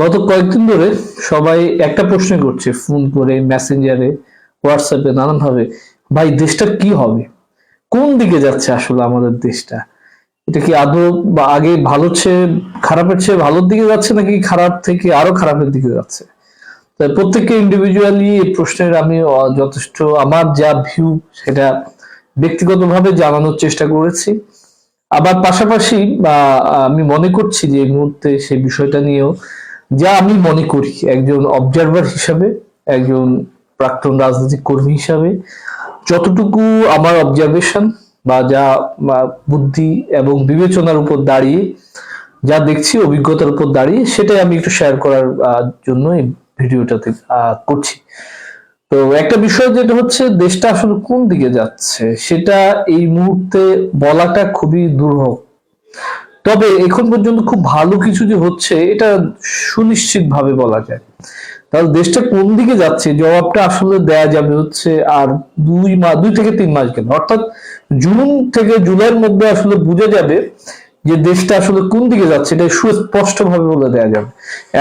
গত কয়েকদিন ধরে সবাই একটা প্রশ্ন করছে, ফোন করে মেসেঞ্জারে হোয়াটসঅ্যাপে নানানভাবে, ভাই, দেশটা কি হবে? কোন দিকে যাচ্ছে আসলে আমাদের দেশটা? এটা কি আদৌ বা আগে ভালো চেয়ে, খারাপের চেয়ে ভালোর দিকে যাচ্ছে নাকি খারাপ থেকে আরও খারাপের দিকে যাচ্ছে? প্রত্যেককে ইন্ডিভিজুয়ালি এই প্রশ্নের আমি যথেষ্ট, আমার যা ভিউ সেটা ব্যক্তিগতভাবে জানানোর চেষ্টা করেছি। আবার পাশাপাশি, বা আমি মনে করছি যে মুহূর্তে সেই বিষয়টা নিয়েও, যা আমি মনে করি, একজন অবজারভার হিসাবে, একজন প্রাক্তন রাজনৈতিক কর্মী হিসাবে, যতটুকু আমার অবজারভেশন বা যা বুদ্ধি এবং বিবেচনার উপর দাঁড়িয়ে, যা দেখছি, অভিজ্ঞতার উপর দাঁড়িয়ে, সেটাই আমি একটু শেয়ার করার জন্য এই ভিডিওটাতে করছি। তো একটা বিষয় যেটা হচ্ছে, দেশটা আসলে কোন দিকে যাচ্ছে, সেটা এই মুহূর্তে বলাটা খুবই দুর্ভোগ তবে এখন পর্যন্ত খুব ভালো কিছু যে হচ্ছে, এটা সুনিশ্চিত ভাবে বলা যায়। তাহলে দেশটা কোন দিকে যাচ্ছে, জবাবটা আসলে দেয়া যাবে হচ্ছে আর দুই মাস দুই থেকে তিন মাস গেলে। অর্থাৎ জুন থেকে জুলাইয়ের মধ্যে আসলে বোঝা যাবে যে দেশটা আসলে কোন দিকে যাচ্ছে, এটা সুস্পষ্ট ভাবে বলে দেয়া যাবে।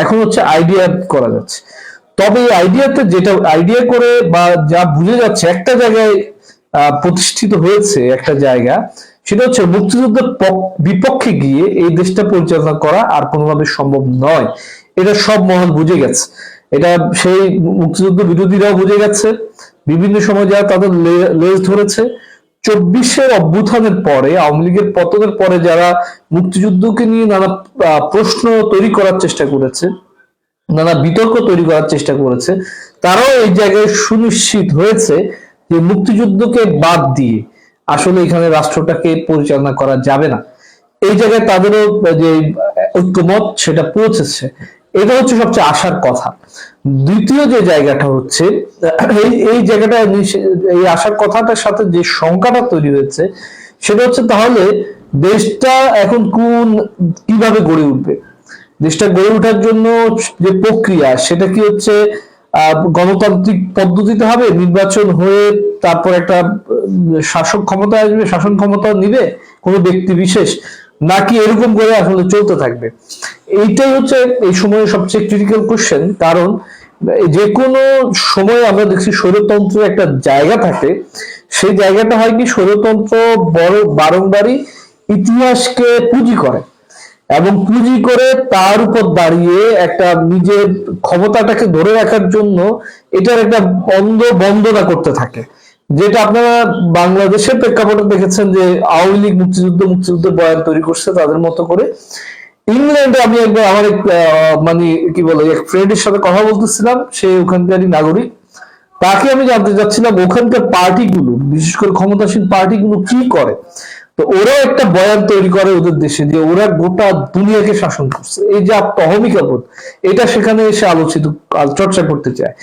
এখন হচ্ছে আইডিয়া করা যাচ্ছে। তবে এই আইডিয়াতে যেটা আইডিয়া করে বা যা বুঝে যাচ্ছে, একটা জায়গায় প্রতিষ্ঠিত হয়েছে একটা জায়গা, সেটা হচ্ছে মুক্তিযুদ্ধের পক- বিপক্ষে গিয়ে এই দেশটা পরিচালনা করা আর কোনোভাবে সম্ভব নয়। এটা সব মহল বুঝে গেছে। এটা সেই মুক্তিযুদ্ধ বিরোধীরাও বুঝে গেছে। বিভিন্ন সময় যারা তাদের লেজ ধরেছে। চব্বিশের অভ্যুত্থানের পরে, আওয়ামী লীগের পতনের পরে যারা মুক্তিযুদ্ধকে নিয়ে নানা প্রশ্ন তৈরি করার চেষ্টা করেছে নানা বিতর্ক তৈরি করার চেষ্টা করেছে। তারাও এই জায়গায় সুনিশ্চিত হয়েছে যে মুক্তিযুদ্ধকে বাদ দিয়ে আসলে এখানে রাষ্ট্রটাকে পরিচালনা করা যাবে না। এই জায়গায় তাদেরও যে ঐক্যমত সেটা পৌঁছেছে। এটা হচ্ছে সবচেয়ে আশার কথা। দ্বিতীয় যে জায়গাটা হচ্ছে, এই এই জায়গাটা এই আশার কথাটার সাথে যে শঙ্কাটা তৈরি হয়েছে, সেটা হচ্ছে তাহলে দেশটা এখন কোন, কীভাবে গড়ে উঠবে? দেশটা গড়ে ওঠার জন্য যে প্রক্রিয়া, সেটা কি হচ্ছে গণতান্ত্রিক পদ্ধতিতে হবে? নির্বাচন হয়ে তারপর একটা শাসক ক্ষমতা আসবে, শাসন ক্ষমতা নিবে, কোনো ব্যক্তি বিশেষ? নাকি এরকম করে আসলে চলতে থাকবে? এইটাই হচ্ছে এই সময়ে সবচেয়ে ক্রিটিক্যাল কোশ্চেন কারণ যে কোনো সময় আমরা দেখছি স্বৈরতন্ত্রের একটা জায়গা থাকে। সেই জায়গাটা হয় কি, স্বৈরতন্ত্র বড়, বারংবারই ইতিহাসকে পুঁজি করে। এবং পুঁজি করে তার উপর দাঁড়িয়ে একটা নিজের ক্ষমতাটাকে ধরে রাখার জন্য এটার একটা বন্ধ বন্দনা করতে থাকে। যেটা আপনারা বাংলাদেশের প্রেক্ষাপটে দেখেছেন যে আওয়ামী লীগ মুক্তিযুদ্ধ, মুক্তিযুদ্ধের বয়ান তৈরি করছে তাদের মতো করে। ইংল্যান্ডে আমি একবার আমার এক মানে কি বলে, এক ফ্রেন্ডের সাথে কথা বলতেছিলাম, সে ওখানকারই নাগরিক। তাকে আমি জানতে চাচ্ছিলাম ওখানকার পার্টিগুলো, বিশেষ করে ক্ষমতাসীন পার্টিগুলো কি করে? তো ওরাও একটা বয়ান তৈরি করে ওদের দেশে যে ওরা গোটা দুনিয়াকে শাসন করছে। এই যে তহমিকা বোধ এটা সেখানে এসে আলোচিত চর্চা করতে চায়।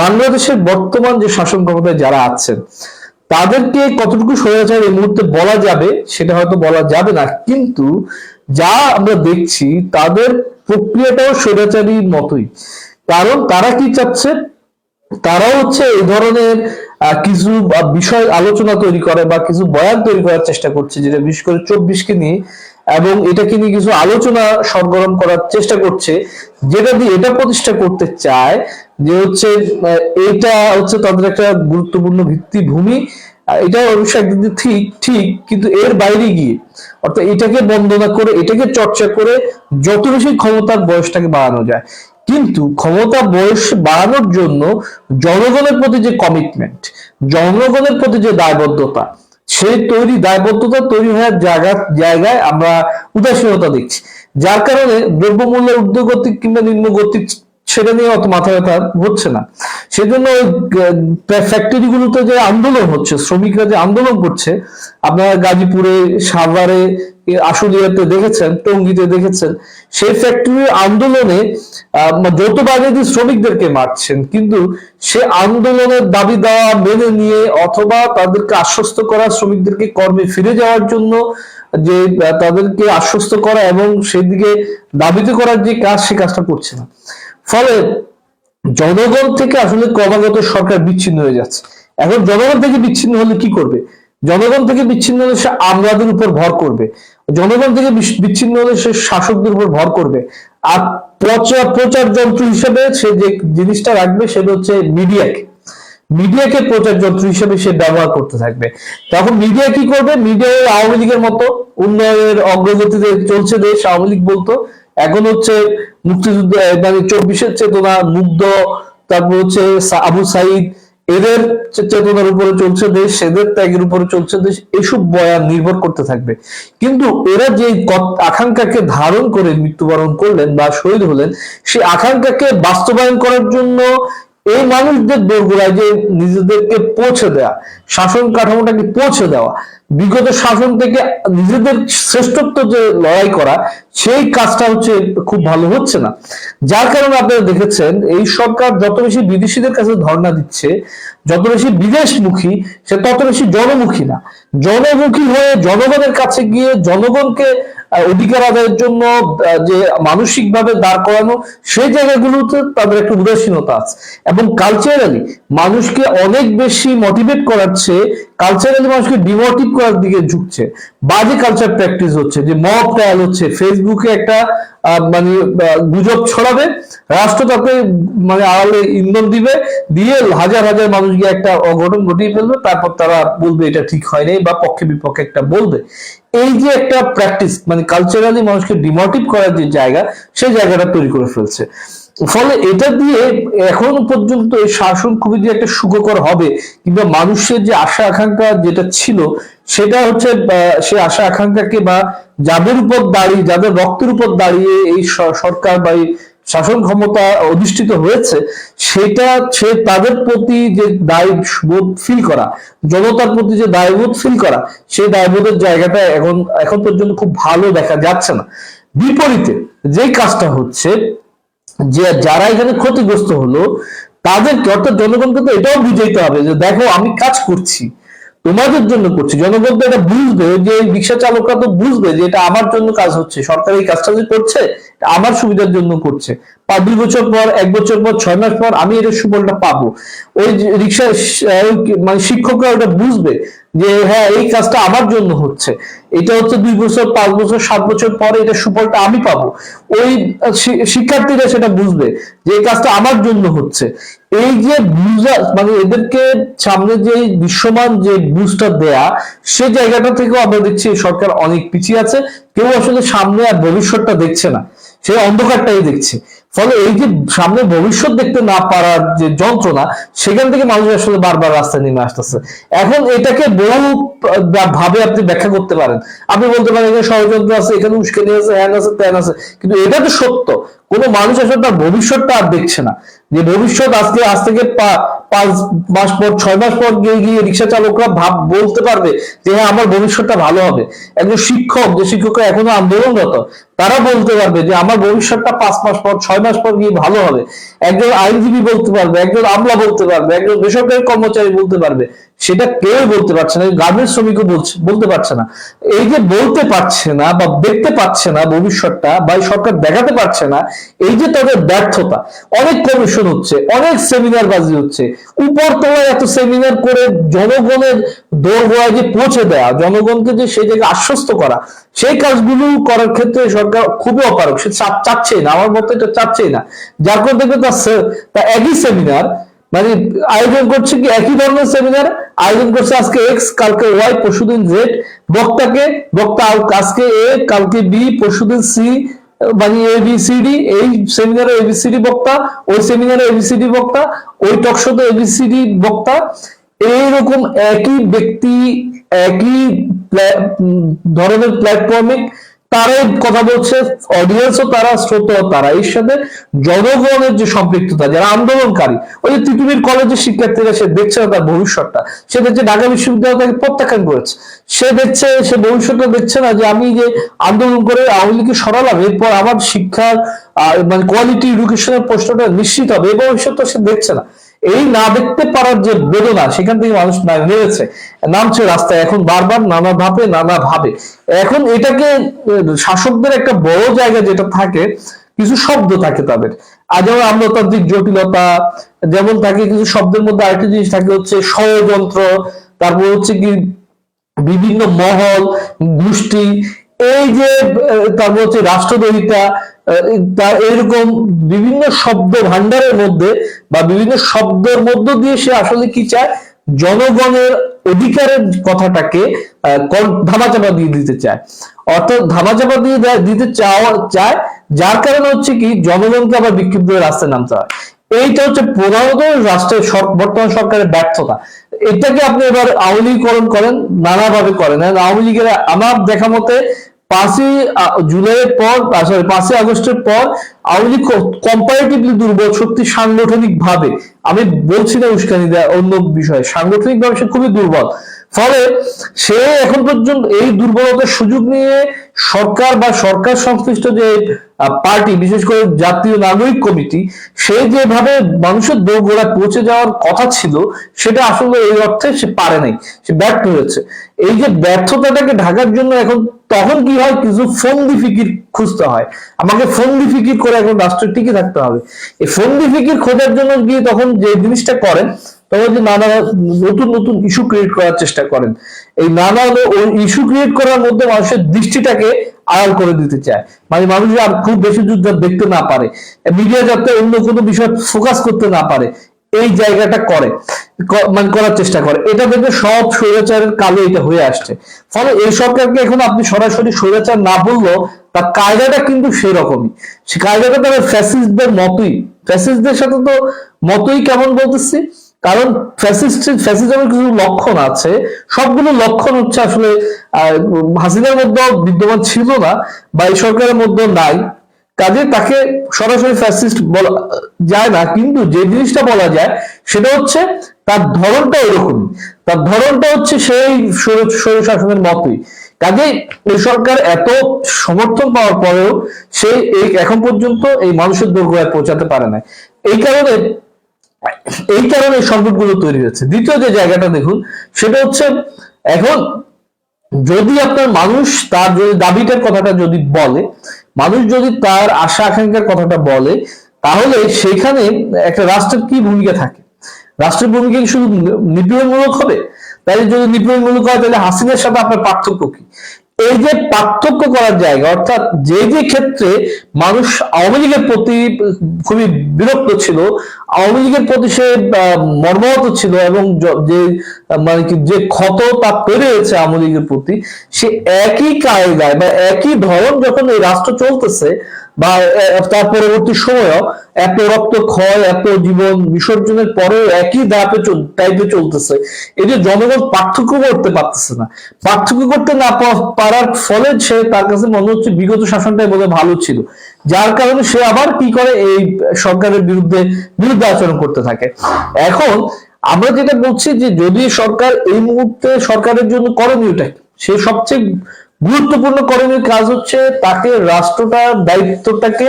বাংলাদেশের বর্তমান যে শাসন ক্ষমতায় যারা আছেন, তাদেরকে কতটুকু স্বৈরাচার এই মুহূর্তে বলা যাবে, সেটা হয়তো বলা যাবে না। কিন্তু যা আমরা দেখছি, তাদের প্রক্রিয়াটাও স্বৈরাচারীর মতোই। কারণ তারা কি চাচ্ছে? তারাও হচ্ছে এই ধরনের কিছু বিষয় আলোচনা তৈরি করে বা কিছু বয়ান তৈরি করার চেষ্টা করছে যেটা বিশেষ করে চব্বিশকে নিয়ে, এবং এটাকে নিয়ে কিছু আলোচনা সরগরম করার চেষ্টা করছে, যেটা দিয়ে এটা প্রতিষ্ঠা করতে চায় যে হচ্ছে এটা হচ্ছে তাদের একটা গুরুত্বপূর্ণ ভিত্তিভূমি। এটা অবশ্যই একদিক দিয়ে ঠিক ঠিক, কিন্তু এর বাইরে গিয়ে, অর্থাৎ এটাকে বন্দনা করে, এটাকে চর্চা করে যত বেশি ক্ষমতার বয়সটাকে বাড়ানো যায়। কিন্তু ক্ষমতা বয়স বাড়ানোর জন্য জনগণের প্রতি যে কমিটমেন্ট জনগণের প্রতি যে দায়বদ্ধতা, সেই তৈরি দায়বদ্ধতা তৈরি হওয়ার জায়গা, জায়গায় আমরা উদাসীনতা দেখছি। যার কারণে দ্রব্যমূল্যের ঊর্ধ্বগতিক কিংবা নিম্নগতিক সেটা নিয়ে অত মাথা ব্যথা হচ্ছে না। সেজন্য ফ্যাক্টরি গুলোতে যে আন্দোলন হচ্ছে শ্রমিকরা যে আন্দোলন করছে আপনারা গাজীপুরে সাভারে আশুলিয়াতে দেখেছেন টঙ্গিতে দেখেছেন সেই ফ্যাক্টরির আন্দোলনে আহ, যৌথবাদী শ্রমিকদেরকে মারছেন। কিন্তু সে আন্দোলনের দাবি দেওয়া মেনে নিয়ে অথবা তাদেরকে আশ্বস্ত করা শ্রমিকদেরকে কর্মে ফিরে যাওয়ার জন্য যে তাদেরকে আশ্বস্ত করা এবং সেদিকে দাবিত করার যে কাজ, সে কাজটা করছে না। ফলে জনগণ থেকে আসলে ক্রমাগত সরকার বিচ্ছিন্ন হয়ে যাচ্ছে। এখন জনগণ থেকে বিচ্ছিন্ন হলে কি করবে? জনগণ থেকে বিচ্ছিন্ন হলে সে আমলাদের উপর ভর করবে। জনগণ থেকে বিচ্ছিন্ন হলে সে শাসকদের উপর ভর করবে। আর প্রচার প্রচার যন্ত্র হিসেবে সে যে জিনিসটা রাখবে, সেটা হচ্ছে মিডিয়াকে। মিডিয়াকে প্রচার যন্ত্র হিসেবে সে ব্যবহার করতে থাকবে। তখন মিডিয়া কি করবে? মিডিয়া আওয়ামী লীগের মতো উন্নয়নের অগ্রগতিতে চলছে দেশ, আওয়ামী লীগ বলতো। এখন হচ্ছে মুক্তিযুদ্ধ মানে চব্বিশের চেতনা, মুগ্ধ, তারপর হচ্ছে আবু সাইদ, এদের চেতনার উপরে চলছে দেশ এদের ত্যাগের উপরে চলছে দেশ, এসব বয়ান নির্ভর করতে থাকবে। কিন্তু এরা যে আকাঙ্ক্ষাকে ধারণ করে মৃত্যুবরণ করলেন বা শহীদ হলেন সেই আকাঙ্ক্ষাকে বাস্তবায়ন করার জন্য এই মানুষদের দোরগোড়ায় যে নিজেদেরকে পৌঁছে দেওয়া শাসন কাঠামোটাকে পৌঁছে দেওয়া বিগত শাসন থেকে নিজেদের শ্রেষ্ঠত্ব যে লড়াই করা, সেই কাজটা হচ্ছে খুব ভালো হচ্ছে না। যার কারণে আপনারা দেখেছেন, এই সরকার যত বেশি বিদেশিদের কাছে ধর্ণা দিচ্ছে, যত বেশি বিদেশমুখী, সে তত বেশি জনমুখী না। জনমুখী হয়ে জনগণের কাছে গিয়ে জনগণকে অধিকার আদায়ের জন্য যে মানসিকভাবে দাঁড় করানো, সেই জায়গাগুলোতে তাদের একটা উদাসীনতা আছে। এবং কালচারালি মানুষকে অনেক বেশি মোটিভেট করাচ্ছে কালচারালি মানুষকে ডিমোটিভ করার দিকে ঝুঁকছে। বাজে কালচার প্র্যাকটিস হচ্ছে, যে মব ট্রায়াল হচ্ছে, ফেসবুকে একটা মানে গুজব ছড়াবে, রাষ্ট্র তাকে মানে আড়ালে ইন্ধন দিবে, দিয়ে হাজার হাজার মানুষ গিয়ে একটা অঘটন ঘটিয়ে ফেলবে, তারপর তারা বলবে এটা ঠিক হয় নাই বা পক্ষে বিপক্ষে একটা বলবে। এই যে একটা প্র্যাকটিস মানে কালচারালি মানুষকে ডিমোটিভ করার যে জায়গা, সেই জায়গাটা তৈরি করে ফেলছে। ফলে এটা দিয়ে এখনও পর্যন্ত এই শাসন খুবই যে একটা সুখকর হবে, কিংবা মানুষের যে আশা আকাঙ্ক্ষা যেটা ছিল, সেটা হচ্ছে সেই আশা আকাঙ্ক্ষাকে বা যাদের উপর দাঁড়িয়ে, যাদের রক্তের উপর দাঁড়িয়ে এই সরকার বা এই শাসন ক্ষমতা অধিষ্ঠিত হয়েছে, সেটা সে তাদের প্রতি যে দায়বোধ ফিল করা, জনতার প্রতি যে দায়বোধ ফিল করা, সেই দায়বোধের জায়গাটা এখন এখন পর্যন্ত খুব ভালো দেখা যাচ্ছে না। বিপরীতে যে কাজটা হচ্ছে যে যারা এখানে ক্ষতিগ্রস্ত হলো, তাদেরকে অর্থাৎ জনগণকে তো এটাও বুঝাইতে হবে যে দেখো, আমি কাজ করছি, তোমাদের জন্য করছি। জনগণ তো এটা বুঝবে, যে রিক্সা চালকরা তো বুঝবে যে এটা আমার জন্য কাজ হচ্ছে, সরকার এই কাজটা যে করছে আমার সুবিধার জন্য করছে। বা দুই বছর পর, এক বছর পর, ছয় মাস পর আমি এর সুফলটা পাবো। ওই রিক্সা মানে শিক্ষকরা ওটা বুঝবে যে হ্যাঁ এই কাজটা আমার জন্য হচ্ছে। এটা হচ্ছে দুই বছর, পাঁচ বছর, সাত বছর পরে এটা সুফলটা আমি পাবো। ওই শিক্ষার্থীরা সেটা বুঝবে যে এই কাজটা আমার জন্য হচ্ছে। এই যে বুঝা মানে এদেরকে সামনে যে দৃশ্যমান যে বুঝটা দেয়া, সে জায়গাটা থেকেও আমরা দেখছি সরকার অনেক পিছিয়ে আছে। কেউ আসলে সামনে আর ভবিষ্যৎটা দেখছে না। সে অন্ধকারটাই দেখছে। ফলে এই যে সামনে ভবিষ্যৎ দেখতে না পারার যে যন্ত্রণা, সেখান থেকে মানুষ আসলে বারবার রাস্তায় নেমে আসতেছে। এখন এটাকে বহু ভাবে আপনি ব্যাখ্যা করতে পারেন। আপনি বলতে পারেন, এখানে ষড়যন্ত্র আছে, এখানে উস্কানি আছে, হ্যান আছে, ত্যান আছে, কিন্তু এটা তো সত্য। কোনো মানুষ আসলে তার ভবিষ্যৎটা আর দেখছে না। যে ভবিষ্যৎ আজকে, আজ থেকে পাঁচ মাস পর, ছয় মাস পর গিয়ে গিয়ে রিক্সা চালকরা ভাব, বলতে পারবে যে হ্যাঁ আমার ভবিষ্যৎটা ভালো হবে। একজন শিক্ষক, যে শিক্ষকরা এখনও আন্দোলনরত, তারা বলতে পারবে যে আমার ভবিষ্যৎটা পাঁচ মাস পর, ছয় মাস পর গিয়ে ভালো হবে। একজন আইনজীবী বলতে পারবে, একজন আমলা বলতে পারবে, একজন বেসরকারি কর্মচারী বলতে পারবে সেটা কেউ বলতে পারছে না, গার্মেন্টস শ্রমিকও বলছে, বলতে পারছে না। এই যে বলতে পারছে না বা দেখতে পাচ্ছে না ভবিষ্যৎটা বা সরকার দেখাতে পারছে না, এই যে তাদের ব্যর্থতা, অনেক কমিশন হচ্ছে, অনেক সেমিনার বাজি হচ্ছে। উপর তলায় এত সেমিনার করে জনগণের দোরগোড়ায় যে পৌঁছে দেওয়া জনগণকে যে সেই জায়গায় আশ্বস্ত করা, সেই কাজগুলো করার ক্ষেত্রে সরকার খুবই অপারক সে চাচ্ছেই না, আমার মতে এটা চাচ্ছেই না। যার করে দেখবে তার একই সেমিনার মানে আয়োজন করছে কি? একই ধরনের সেমিনার আয়োজন করছে আজকে এক্স কালকে ওয়াই পরশুদিন জেড বক্তাকে, বক্তা আজকে এ কালকে বি পরশুদিন সি মানে এ বি সি ডি এই সেমিনারে এ বি এবিসিডি বক্তা, ওই সেমিনারে এ বি এবিসিডি বক্তা, ওই টকশোতে এবিসিডি বক্তা। এইরকম একই ব্যক্তি, একই ধরনের প্ল্যাটফর্মে তারাই কথা বলছে অডিয়েন্সও তারা শ্রোতাও তারা এর সাথে জনগণের যে সম্পৃক্ততা, যারা আন্দোলনকারী, ওই যে তিতুমির কলেজের শিক্ষার্থীরা সে দেখছে না তার ভবিষ্যৎটা। সে দেখছে ঢাকা বিশ্ববিদ্যালয় তাকে প্রত্যাখ্যান করেছে। সে দেখছে, সে ভবিষ্যৎটা দেখছে না যে আমি যে আন্দোলন করে আওয়ামী লীগকে সরালাম, এরপর আমার শিক্ষার মানে কোয়ালিটি এডুকেশনের প্রশ্নটা নিশ্চিত হবে এই ভবিষ্যৎটা সে দেখছে না। এই না দেখতে পারার যে বেদনা, সেখান থেকে মানুষ নেমেছে। নামছে রাস্তায়, এখন বারবার নানা ভাবে নানা ভাবে। এখন এটাকে শাসকদের একটা বড় জায়গা যেটা থাকে, কিছু শব্দ থাকে তাদের। আর যেমন আমলাতান্ত্রিক জটিলতা, যেমন থাকে কিছু শব্দের মধ্যে আরেকটা জিনিস থাকে হচ্ছে ষড়যন্ত্র, তারপর হচ্ছে কি বিভিন্ন মহল, গোষ্ঠী এই যে তারপর হচ্ছে রাষ্ট্রদ্রোহিতা এরকম বিভিন্ন শব্দ ভান্ডারের মধ্যে বা বিভিন্ন শব্দের মধ্য দিয়ে সে আসলে কি চায়? জনগণের অধিকারের কথাটাকে ধামাচাপা দিয়ে দিতে চায়। অর্থাৎ ধামাচাপা দিয়ে দিতে চাওয়া, চায়, যার কারণে হচ্ছে কি, জনগণকে আবার বিক্ষিপ্ত রাস্তায় নামতে হয়। এইটা হচ্ছে প্রধানত রাষ্ট্রের বর্তমান সরকারের ব্যর্থতা। এটাকে আপনি এবার আওয়ামী লীগকরণ করেন, নানাভাবে করেন। আওয়ামী লীগের আমার দেখা মতে পাঁচই জুলাইয়ের পর সরি পাঁচই আগস্টের পর আওয়ামী লীগ কম্পারেটিভলি দুর্বল শক্তি সাংগঠনিক ভাবে আমি বলছি না উস্কানি দেয় অন্য বিষয়ে সাংগঠনিক ভাবে সে খুবই দুর্বল। ফলে সে এখন পর্যন্ত এই দুর্বলতার সুযোগ নিয়ে সরকার বা সরকার সংশ্লিষ্ট যে পার্টি, বিশেষ করে জাতীয় নাগরিক কমিটি, সে যেভাবে মানুষের দোরগোড়ায় পৌঁছে যাওয়ার কথা ছিল, সেটা আসলে এই অর্থে সে পারে নাই, সে ব্যর্থ হয়েছে। এই যে ব্যর্থতাটাকে ঢাকার জন্য এখন তখন কি হয়? কিছু ফন্দি ফিকির খুঁজতে হয়। আমাকে ফন্দি ফিকির করে এখন রাষ্ট্রের টিকে থাকতে হবে। এই ফন্দি ফিকির খোঁজার জন্য গিয়ে তখন যে জিনিসটা করেন যে নানা নতুন নতুন ইস্যু ক্রিয়েট করার চেষ্টা করেন। এই নানা ইস্যু ক্রিয়েট করার মধ্যে মানুষের দৃষ্টিটাকে আড়াল করে দিতে চায়। মানে মানুষ আর খুব বেশি যুদ্ধ দেখতে না পারে। মিডিয়া যাতে অন্য কোনো বিষয় ফোকাস করতে না পারে। এই জায়গাটা করে। মানে করার চেষ্টা করে। এটা দেখবে সব স্বৈরাচারের কালে এটা হয়ে আসছে। ফলে এই সরকারকে এখন আপনি সরাসরি স্বৈরাচার না বললেও তার কায়দাটা কিন্তু সেরকমই। সে কায়দাটা তাহলে ফ্যাসিস্টদের মতোই। ফ্যাসিস্টদের সাথে তো মতোই কেমন বলতেছি? কারণ ফ্যাসিজমের কিছু লক্ষণ আছে। সবগুলো লক্ষণ হচ্ছে আসলে হাসিনার মধ্যে বিদ্যমান ছিল না বা এই সরকারের মধ্যে নাই। কাজে তাকে সরাসরি ফ্যাসিস্ট বলা যায় না, কিন্তু যে জিনিসটা বলা যায় সেটা হচ্ছে তার ধরনটা এরকম তার ধরনটা হচ্ছে সেই স্বৈর শাসনের মতোই। কাজে এই সরকার এত সমর্থন পাওয়ার পরেও সে এখন পর্যন্ত এই মানুষের দোরগোড়ায় পৌঁছাতে পারে না এই কারণে এই কারণে সংকটগুলো তৈরি হয়েছে। দ্বিতীয় যে জায়গাটা দেখুন, সেটা হচ্ছে এখন যদি আপনার মানুষ তার যদি দাবিটার কথাটা যদি বলে, মানুষ যদি তার আশা আকাঙ্ক্ষার কথাটা বলে, তাহলে সেখানে একটা রাষ্ট্রের কি ভূমিকা থাকে? রাষ্ট্রের ভূমিকা কি শুধু নিপীড়নমূলক হবে? তাহলে যদি নিপীড়নমূলক হয়, তাহলে হাসিনার সাথে আপনার পার্থক্য কি? এই যে পার্থক্য করার জায়গা, অর্থাৎ যে যে ক্ষেত্রে মানুষ আওয়ামী লীগের প্রতি খুবই বিরক্ত ছিল, আওয়ামী লীগের প্রতি সে মর্মাহত ছিল এবং যে মানে কি, যে ক্ষত তা পেরেছে আওয়ামী লীগের প্রতি, সে একই কায়দায় বা একই ধরন যখন এই রাষ্ট্র চলতেছে বা তার পরবর্তী সময়ও এত রক্ত ক্ষয়, এত জীবন বিসর্জনের পরেও একই ধাপে টাইপে চলতেছে। এই যে জনগণ পার্থক্য করতে পারতেছে না। পার্থক্য করতে না পারার ফলে সে তার কাছে মনে হচ্ছে বিগত শাসনটাই বোধহয় ভালো ছিল। যার কারণে সে আবার কি করে এই সরকারের বিরুদ্ধে বিরুদ্ধে আচরণ করতে থাকে। এখন আমরা যেটা বলছি যে যদি সরকার এই মুহূর্তে সরকারের জন্য করণীয়টা? সে সবচেয়ে গুরুত্বপূর্ণ করণীয় কাজ হচ্ছে তাকে রাষ্ট্রটার দায়িত্বটাকে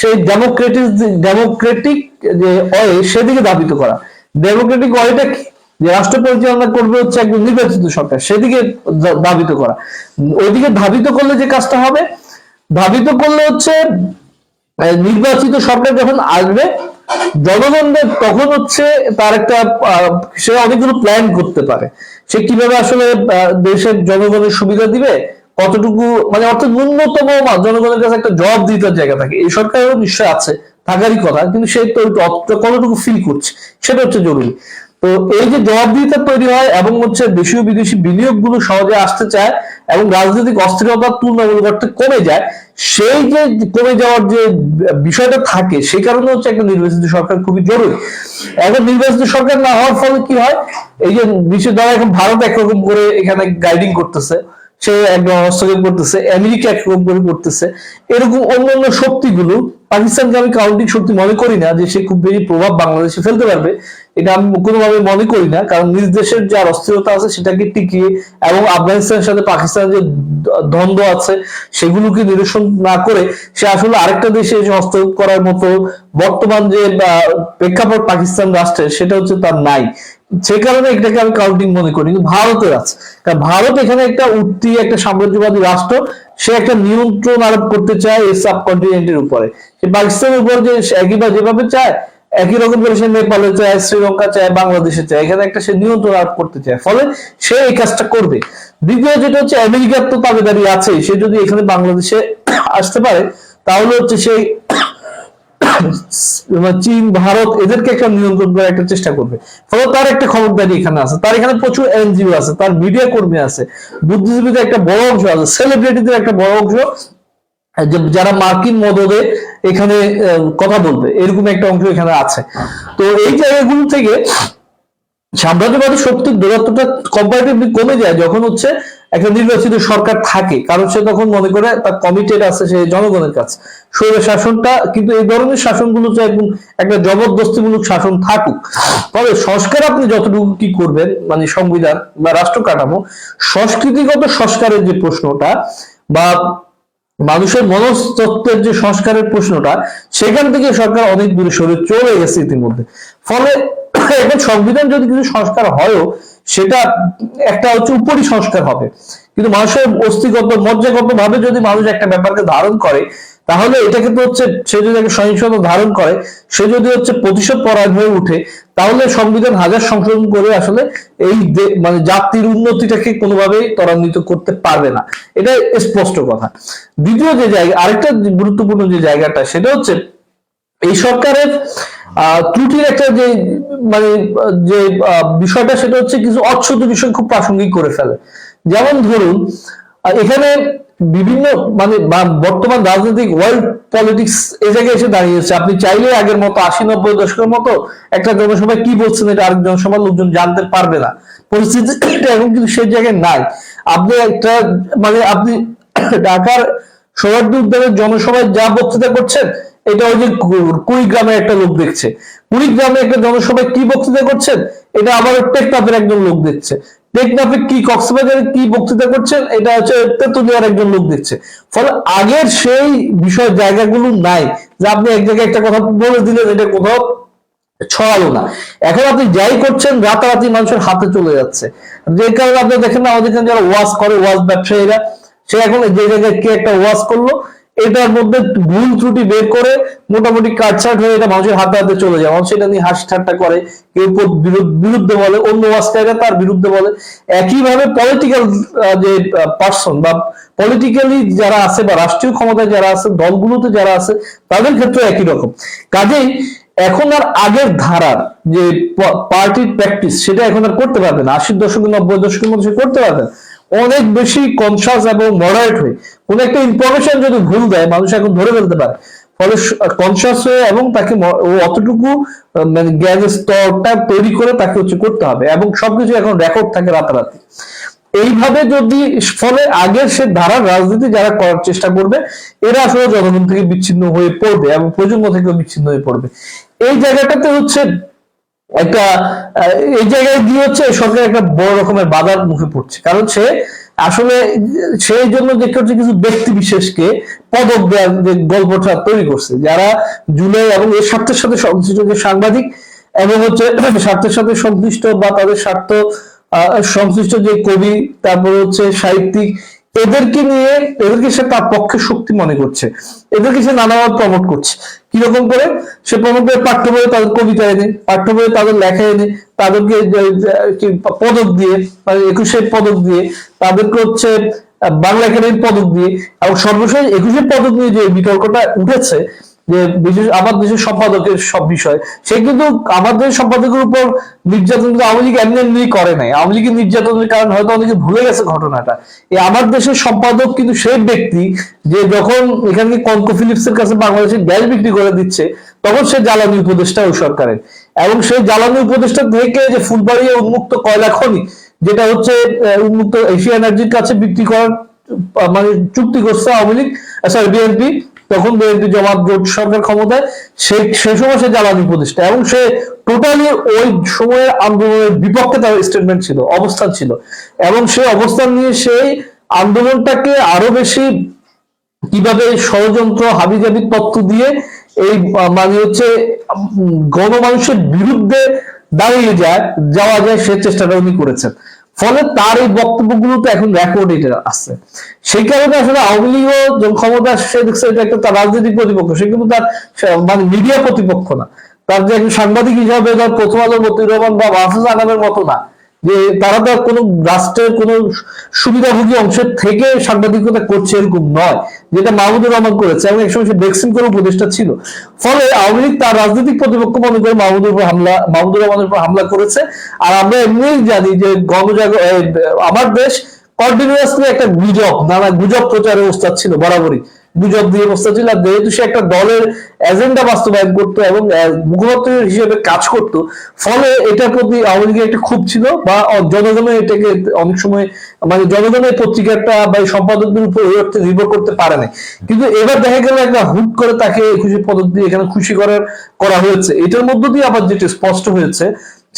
সেই ডেমোক্রেটিক ডেমোক্রেটিক যে অয়ে সেদিকে ধাবিত করা। ডেমোক্রেটিক অয়েটা কি? যে রাষ্ট্র পরিচালনা করবে হচ্ছে একজন নির্বাচিত সরকার, সেদিকে ধাবিত করা। ওইদিকে ধাবিত করলে যে কাজটা হবে? ধাবিত করলে হচ্ছে নির্বাচিত সরকার যখন আসবে, জনগণদের তখন হচ্ছে তার একটা সে অনেকগুলো প্ল্যান করতে পারে। সে কীভাবে আসলে দেশের জনগণের সুবিধা দিবে? কতটুকু মানে অর্থাৎ ন্যূনতম জনগণের কাছে একটা জবাব দিতে জায়গা থাকে, এই সরকারেরও নিশ্চয় আছে, থাকারই কথা, কিন্তু সে তো কতটুকু ফিল করছে, সেটা হচ্ছে জরুরি। তো এই যে জবাবদিহিতা তৈরি হয় এবং হচ্ছে দেশীয় বিদেশি বিনিয়োগগুলো সহজে আসতে চায় এবং রাজনৈতিক অস্থিরতা তুলনামূলক অর্থে কমে যায়, সেই যে কমে যাওয়ার যে বিষয়টা থাকে, সেই কারণে হচ্ছে একটা নির্বাচিত সরকার খুবই জরুরি। এখন নির্বাচিত সরকার না হওয়ার ফলে কি হয়, এই যে বিশ্বের দ্বারা এখন ভারত একরকম করে এখানে গাইডিং করতেছে। সে একদম হস্তক্ষেপ করতেছে আমেরিকা একরকম করে করতেছে এরকম অন্যান্য শক্তিগুলো পাকিস্তানকে আমি কাউন্টিং শক্তি মনে করি না যে সে খুব বেশি প্রভাব বাংলাদেশে ফেলতে পারবে। এটা আমি কোনোভাবে মনে করি না, কারণ নিজ দেশের যে অস্থিরতা আছে সেটাকে টিকিয়ে এবং আফগানিস্তানের সাথে পাকিস্তানের যে দ্বন্দ্ব আছে সেগুলোকে নিরসন না করে সে আসলে আরেকটা দেশে এসে হস্তক্ষেপ করার মতো বর্তমান যে প্রেক্ষাপট পাকিস্তান রাষ্ট্রের, সেটা হচ্ছে তার নাই। সে কারণে এটাকে আমি কাউন্টিং মনে করি, কিন্তু ভারতের আছে। কারণ ভারত এখানে একটা উঠতি, একটা সাম্রাজ্যবাদী রাষ্ট্র, সে একটা নিয়ন্ত্রণ আরোপ করতে চায় এই সাবকন্টিনেন্টের উপরে। সে পাকিস্তানের উপর যে একইবার যেভাবে চায়, একই রকম করে সে নেপালে চায়, শ্রীলঙ্কা চায়, বাংলাদেশে চায়। এখানে একটা সে নিয়ন্ত্রণ আরোপ করতে চায়। ফলে সে এই কাজটা করবে। দ্বিতীয় যেটা হচ্ছে, আমেরিকার তো দাবিদারি আছে সে যদি এখানে বাংলাদেশে আসতে পারে, তাহলে হচ্ছে সেই চীন, ভারত, এদেরকে একটা নিয়ন্ত্রণ করার একটা চেষ্টা করবে। ফলে তার একটা খবরদারি এখানে আছে। তার এখানে প্রচুর এনজিও আছে, তার মিডিয়া কর্মী আছে। বুদ্ধিজীবীদের একটা বড় অংশ আছে সেলিব্রিটিদের একটা বড় অংশ যারা মার্কিন মদদে এখানে কথা বলবে। এরকম একটা অংশ এখানে আছে। তো এই জায়গাগুলো থেকে সাম্রাজ্যবাদী শক্তির দূরত্বটা কম্পারেটিভলি কমে যায়, যখন হচ্ছে একটা নির্বাচিত সরকার থাকে, কারণ সে তখন মনে করে তার কমিটেড আছে, সে জনগণের কাছে। স্বৈর শাসনটা কিন্তু এই ধরনের শাসনগুলো তো একদম একটা জবরদস্তিমূলক শাসন থাকুক। তবে সংস্কার আপনি যতটুকু কি করবেন মানে সংবিধান বা রাষ্ট্র কাঠামো, সংস্কৃতিগত সংস্কারের যে প্রশ্নটা বা মানুষের মনস্তত্ত্বের যে সংস্কারের প্রশ্নটা, সেখান থেকে সরকার অনেক দূরে সরে চলে গেছে ইতিমধ্যে। ফলে এখন সংবিধান যদি কিছু সংস্কার হয়ও সেটা একটা হচ্ছে উপরি সংস্কার হবে। কিন্তু মানুষের অস্থিগত মজ্জাগত ভাবে যদি মানুষ একটা ব্যাপারকে ধারণ করে, তাহলে এটা কিন্তু হচ্ছে, সে যদি একটা সহিংসতা ধারণ করে, সে যদি হচ্ছে প্রতিশোধ পরায়ণ হয়ে উঠে তাহলে সংবিধান হাজার সংশোধন করে আসলে এই মানে জাতির উন্নতিটাকে কোনোভাবেই ত্বরান্বিত করতে পারবে না। এটা স্পষ্ট কথা। দ্বিতীয় যে জায়গা, আরেকটা গুরুত্বপূর্ণ যে জায়গাটা, সেটা হচ্ছে এই সরকারের ত্রুটির একটা যে মানে যে বিষয়টা সেটা হচ্ছে কিছু অচ্ছুত বিষয় খুব প্রাসঙ্গিক করে ফেলে। যেমন ধরুন এখানে বিভিন্ন মানে বর্তমান রাজনৈতিক ওয়ার্ল্ড পলিটিক্স এই জায়গায় এসে দাঁড়িয়েছে। আপনি চাইলে আগের মতো আশি নব্বই দশকের মতো একটা জনসভায় কি বলছেন এটা আরেক জনসভার লোকজন জানতে পারবে না। পরিস্থিতি এখন কিন্তু সেই জায়গায় নাই। আপনি একটা মানে আপনি ঢাকার সৌরার্দি উদ্যানের জনসভায় যা বক্তৃতা করছেন এটা ওই যে কু- কুড়িগ্রামের একটা লোক দেখছে। কুড়িগ্রামে একটা জনসভায় কি বক্তৃতা করছেন? এটা আবার টেকনাফের একজন লোক দেখছে। টেকনাফে কি কক্সবাজারে কি বক্তৃতা করছেন? এটা হচ্ছে তেতুলিয়ার একজন লোক দেখছে। ফলে আগের সেই বিষয় জায়গাগুলো নাই যে আপনি এক জায়গায় একটা কথা বলে দিলেন, এটা কোথাও ছড়ালো না। এখন আপনি যাই করছেন, রাতারাতি মানুষের হাতে চলে যাচ্ছে। যে কারণে আপনি দেখেন না, আমাদের যারা ওয়াজ করে ওয়াজ ব্যবসায়ীরা, সে এখন যে জায়গায় কে একটা ওয়াজ করল এটার মধ্যে ভুল ত্রুটি বের করে মোটামুটি কাটছাট হয়ে এটা মানুষের হাতে হাতে চলে যায়। মানুষ এটা নিয়ে হাসি ঠাট্টা করে, কেউ বিরুদ্ধে বলে, অন্য ওয়াজকারীরা তার বিরুদ্ধে বলে। একইভাবে পলিটিক্যাল যে পার্সন বা পলিটিক্যালি যারা আছে বা রাষ্ট্রীয় ক্ষমতায় যারা আছে, দলগুলোতে যারা আছে, তাদের ক্ষেত্রে একই রকম। কাজেই এখন আর আগের ধারার যে পার্টির প্র্যাকটিস সেটা এখন আর করতে পারবে না। আশির দশকে, নব্বই দশকের মধ্যে করতে পারবে। অনেক বেশি কনসাস এবং মডারেট হয়ে কোন একটা ইনফরমেশন যদি ভুল দেয়, মানুষ এখন ধরে ফেলতে পারে। ফলে কনসাস হয়ে এবং তাকে অতটুকু মানে জ্ঞানের স্তরটা তৈরি করে তাকে হচ্ছে করতে হবে এবং সবকিছু এখন রেকর্ড থাকে রাতারাতি। এইভাবে যদি, ফলে আগের সে ধারার রাজনীতি যারা করার চেষ্টা করবে, এরা আসলে জনগণ থেকে বিচ্ছিন্ন হয়ে পড়বে এবং প্রজন্ম থেকেও বিচ্ছিন্ন হয়ে পড়বে। এই জায়গাটাতে হচ্ছে একটা এই জায়গায় গিয়ে হচ্ছে সরকার একটা বড় রকমের বাধার মুখে পড়ছে। কারণ সে আসলে সেই জন্য দেখতে হচ্ছে কিছু ব্যক্তি বিশেষকে পদক দেওয়ার যে গল্পটা তৈরি করছে। যারা জুলাই এবং এর স্বার্থের সাথে সংশ্লিষ্ট যে সাংবাদিক এবং হচ্ছে স্বার্থের সাথে সংশ্লিষ্ট বা তাদের স্বার্থ সংশ্লিষ্ট যে কবি, তারপর হচ্ছে সাহিত্যিক, এদেরকে নিয়ে, এদেরকে সে তার পক্ষে শক্তি মনে করছে। এদেরকে সে নানাভাবে প্রমোট করছে। কীরকম করে? সে প্রমোট করে পাঠ্য বইয়ে তাদের কবিতা এনে পাঠ্য বইয়ে তাদের লেখা এনে তাদেরকে পদক দিয়ে মানে একুশের পদক দিয়ে, তাদেরকে হচ্ছে বাংলা একাডেমির পদক দিয়ে, এবং সর্বশেষ একুশের পদক নিয়ে যে বিতর্কটা উঠেছে, যে বিশেষ আমার দেশের সম্পাদকের সব বিষয়, সে কিন্তু আমার দেশের সম্পাদকের উপর নির্যাতন কিন্তু আওয়ামী লীগ এমনি এমনি করে নাই। আওয়ামী লীগের নির্যাতনের কারণ হয়তো অনেকে ভুলে গেছে ঘটনাটা। এই আমার দেশের সম্পাদক কিন্তু সেই ব্যক্তি, যে যখন এখানে কনকো ফিলিপসের কাছে বাংলাদেশের গ্যাস বিক্রি করে দিচ্ছে, তখন সে জ্বালানি উপদেষ্টা ওই সরকারের। এবং সেই জ্বালানি উপদেষ্টা থেকে যে ফুলবাড়িয়া উন্মুক্ত কয়লা খনি, যেটা হচ্ছে উন্মুক্ত এশিয়া এনার্জির কাছে বিক্রি করার মানে চুক্তি করছে আওয়ামী লীগ সরি বিএনপি, তখন বিএনপি জমাত জোট সরকার ক্ষমতায়, সে সে সময় সে জ্বালানি উপদেষ্টা, এবং সে টোটালি ওই সময়ের আন্দোলনের বিপক্ষে তার স্টেটমেন্ট ছিল, অবস্থান ছিল। এবং সেই অবস্থান নিয়ে সেই আন্দোলনটাকে আরও বেশি কীভাবে ষড়যন্ত্র, হাবিজাবি তত্ত্ব দিয়ে এই মানে হচ্ছে গণমানুষের বিরুদ্ধে দাঁড়িয়ে যায়, যাওয়া যায় সে চেষ্টাটা উনি করেছেন। ফলে তার এই বক্তব্যগুলো তো এখন রেকর্ড এটা আছে। সেই কারণে আসলে আওয়ামী লীগও যখন ক্ষমতা সে দেখছে এটা একটা তার রাজনৈতিক প্রতিপক্ষ, সে কিন্তু তার মানে মিডিয়া প্রতিপক্ষ না। তার যে একজন সাংবাদিক হিসাবে তার প্রথম আলোর মতিউর রহমান বা মাহফুজ আনামের মতো না। যে তারা তো কোনো রাষ্ট্রের কোনো সুবিধাভোগী অংশের থেকে সাংবাদিকতা করছে এরকম নয়, যেটা মাহমুদুর রহমান করেছে এবং একসময় সে ভ্যাকসিন করে উপদেষ্টা ছিল। ফলে আওয়ামী লীগ তার রাজনৈতিক প্রতিপক্ষ মনে করে মাহমুদুর উপর হামলা, মাহমুদুর রহমানের উপর হামলা করেছে। আর আমরা এমনিই জানি যে গণজাগ আমার দেশ কন্টিনিউয়াসলি একটা গুজব, নানা গুজব প্রচারে ওস্তাদ ছিল, বরাবরই। গুজব দিয়ে অবস্থা ছিল আর যেহেতু সে একটা দলের এজেন্ডা বাস্তবায়ন করতো এবং মুখপাত্র হিসেবে কাজ করত, ফলে এটার প্রতি আওয়ামী লীগের একটা ক্ষোভ ছিল বা জনগণের এটাকে অনেক সময় মানে জনগণের পত্রিকাটা বা সম্পাদকদের উপর এই অর্থে নির্ভর করতে পারে না কিন্তু এবার দেখা গেল একটা হুট করে তাকে খুশি পদক দিয়ে এখানে খুশি করার, করা হয়েছে। এটার মধ্য দিয়ে আবার যেটা স্পষ্ট হয়েছে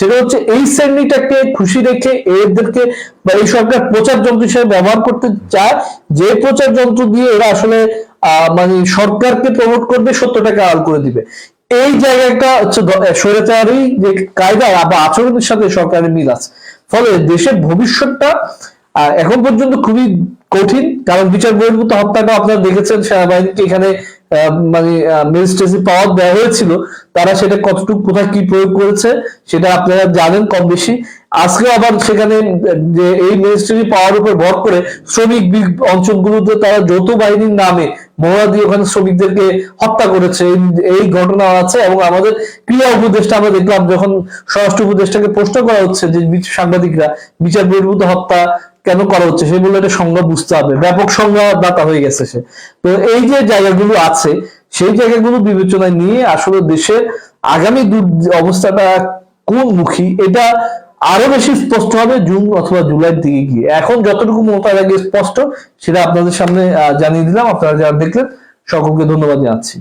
সেটা হচ্ছে এই শ্রেণীটাকে খুশি রেখে এদেরকে বা এই সরকার প্রচার যন্ত্র হিসেবে ব্যবহার করতে চায়, যে প্রচার যন্ত্র দিয়ে এরা আসলে মানে সরকারকে প্রমোট করবে, সত্যটাকে আড়াল করে দিবে। এই জায়গাটা হচ্ছে স্বৈরাচারী যে কায়দা বা আচরণের সাথে সরকারের মিল আছে। ফলে দেশের ভবিষ্যৎটা এখন পর্যন্ত খুবই কঠিন, কারণ বিচার বহির্ভূত হত্যাটা আপনারা দেখেছেন, সেনাবাহিনীকে এখানে মানে মিনিস্ট্রেসি পাওয়ার দেওয়া হয়েছিল, তারা সেটা কতটুকু, কোথায় কি প্রয়োগ করেছে, সেটা আপনারা জানেন কম বেশি আজকে আবার সেখানে, যে এই ম্যাজিস্ট্রেসি পাওয়ার উপর ভর করে শ্রমিক অঞ্চলগুলোতে তারা যৌথ বাহিনীর নামে মহড়া দিয়ে ওখানে শ্রমিকদেরকে হত্যা করেছে। এই- ঘটনা আছে এবং আমাদের ক্রিয়া উপদেষ্টা আমরা দেখলাম যখন স্বরাষ্ট্র উপদেষ্টাকে প্রশ্ন করা হচ্ছে যে সাংবাদিকরা বিচার বহির্ভূত হত্যা কেন করা হচ্ছে, সে বলে একটা সংজ্ঞা বুঝতে হবে, ব্যাপক সংজ্ঞা দাতা হয়ে গেছে সে। তো এই যে জায়গাগুলো আছে, সেই জায়গাগুলো বিবেচনায় নিয়ে আসলে দেশের আগামী অবস্থাটা কোন মুখী, এটা আরও বেশি স্পষ্ট হবে জুন অথবা জুলাইয়ের দিকে গিয়ে। এখন যতটুকু মমতার আগে স্পষ্ট, সেটা আপনাদের সামনে জানিয়ে দিলাম। আপনারা যারা দেখলেন, সকলকে ধন্যবাদ জানাচ্ছি।